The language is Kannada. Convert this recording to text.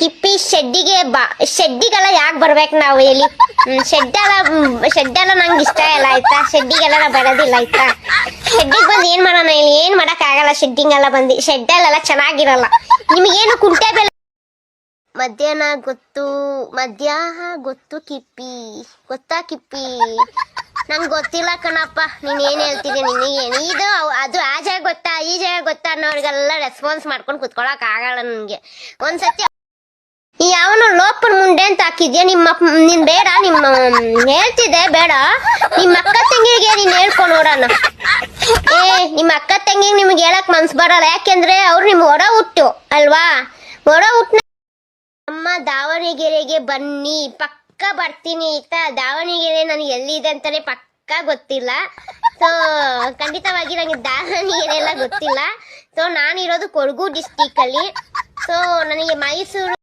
ಕಿಪ್ಪಿ ಶೆಡ್ಡಿಗೆ ಬಾ, ಶೆಡ್ಡಿಗೆಲ್ಲ ಯಾಕೆ ಬರ್ಬೇಕು ನಾವು ಹೇಳಿ? ಶೆಡ್ಡೆಲ್ಲ ಶೆಡ್ಡೆಲ್ಲ ನಂಗೆ ಇಷ್ಟ ಇಲ್ಲ, ಆಯ್ತಾ? ಶೆಡ್ಡಿಗೆಲ್ಲ ನಾ ಬರೋದಿಲ್ಲ, ಆಯ್ತಾ? ಶೆಡ್ಡಿಗೆ ಬಂದು ಏನ್ ಮಾಡೋಣ ಹೇಳಿ? ಏನು ಮಾಡೋಕ್ಕಾಗಲ್ಲ ಶೆಡ್ಡಿಂಗೆಲ್ಲ ಬಂದು. ಶೆಡ್ಡಲ್ಲೆಲ್ಲ ಚೆನ್ನಾಗಿರಲ್ಲ. ನಿಮಗೇನು ಕುಂಟೆ ಬೆಲೆ? ಮಧ್ಯಾಹ್ನ ಗೊತ್ತು ಮಧ್ಯಾಹ್ನ ಗೊತ್ತು ಕಿಪ್ಪಿ. ಗೊತ್ತಾ ಕಿಪ್ಪಿ? ನಂಗೆ ಗೊತ್ತಿಲ್ಲ ಕಣಪ್ಪ. ನೀನ್ ಏನ್ ಹೇಳ್ತಿದ್ದೆ ನಿನಗೆ ಇದು ಅದು ಆ ಜಾಗ ಗೊತ್ತಾ, ಈ ಜಾಗ ಗೊತ್ತಾ ಅನ್ನೋರಿಗೆಲ್ಲ ರೆಸ್ಪಾನ್ಸ್ ಮಾಡ್ಕೊಂಡು ಕುತ್ಕೊಳಕ್ ಆಗಲ್ಲ ನನ್ಗೆ. ಒಂದ್ಸತಿ ಹಾಕಿದ್ಯಾ? ನಿಮ್ಮ ನಿನ್ ಬೇಡ, ನಿಮ್ಮ ಹೇಳ್ತಿದ್ದೆ, ಬೇಡ. ನಿಮ್ಮ ಅಕ್ಕ ತಂಗಿಗೆ ನೀನ್ ಹೇಳ್ಕೊಂಡು ನೋಡೋಣ ಏ, ನಿಮ್ಮ ಅಕ್ಕ ತಂಗಿಗೆ ನಿಮ್ಗೆ ಹೇಳಕ್ ಮನ್ಸ್ ಬರಲ್ಲ. ಯಾಕೆಂದ್ರೆ ಅವ್ರು ನಿಮ್ ಒಡ ಹುಟ್ಟು, ಅಲ್ವಾ? ಒಡ ಹುಟ್ಟ ನಮ್ಮ ದಾವಣಗೆರೆಗೆ ಬನ್ನಿ. ಪಕ್ಕ ಬರ್ತೀನಿ ಆಯ್ತಾ ದಾವಣಗೆರೆ ನನಗೆ ಎಲ್ಲಿದೆ ಅಂತಾನೆ ಪಕ್ಕ ಗೊತ್ತಿಲ್ಲ. ಸೊ ಖಂಡಿತವಾಗಿ ನನಗೆ ದಾವಣಗೆರೆ ಎಲ್ಲ ಗೊತ್ತಿಲ್ಲ. ಸೊ ನಾನಿರೋದು ಕೊಡಗು ಡಿಸ್ಟಿಕ್ ಅಲ್ಲಿ. ಸೊ ನನಗೆ ಮೈಸೂರು